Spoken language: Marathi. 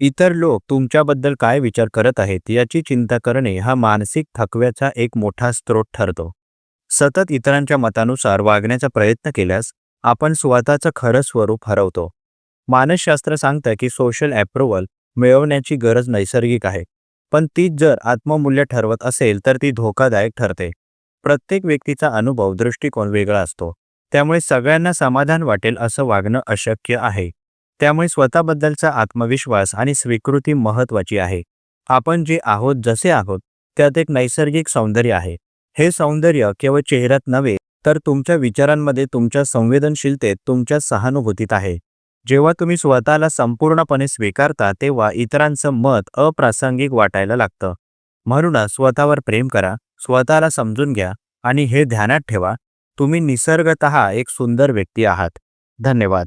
इतर लोक तुमच्याबद्दल काय विचार करत आहेत याची चिंता करणे हा मानसिक थकव्याचा एक मोठा स्रोत ठरतो. सतत इतरांच्या मतानुसार वागण्याचा प्रयत्न केल्यास आपण स्वतःचं खरं स्वरूप हरवतो. मानसशास्त्र सांगतं की सोशल अप्रुव्हल मिळवण्याची गरज नैसर्गिक आहे. पण तीच जर आत्ममूल्य ठरवत असेल तर ती धोकादायक ठरते. प्रत्येक व्यक्तीचा अनुभव दृष्टिकोन वेगळा असतो. त्यामुळे सगळ्यांना समाधान वाटेल असं वागणं अशक्य आहे. त्यामुळे स्वतःबद्दलचा आत्मविश्वास आणि स्वीकृती महत्वाची आहे. आपण जे आहोत जसे आहोत त्यात एक नैसर्गिक सौंदर्य आहे. हे सौंदर्य केवळ चेहऱ्यात नव्हे तर तुमच्या विचारांमध्ये तुमच्या संवेदनशीलतेत तुमच्या सहानुभूतीत आहे. जेव्हा तुम्ही स्वतःला संपूर्णपणे स्वीकारता तेव्हा इतरांचं मत अप्रासंगिक वाटायला लागतं. म्हणूनच स्वतःवर प्रेम करा स्वतःला समजून घ्या आणि हे ध्यानात ठेवा. तुम्ही निसर्गत एक सुंदर व्यक्ती आहात. धन्यवाद.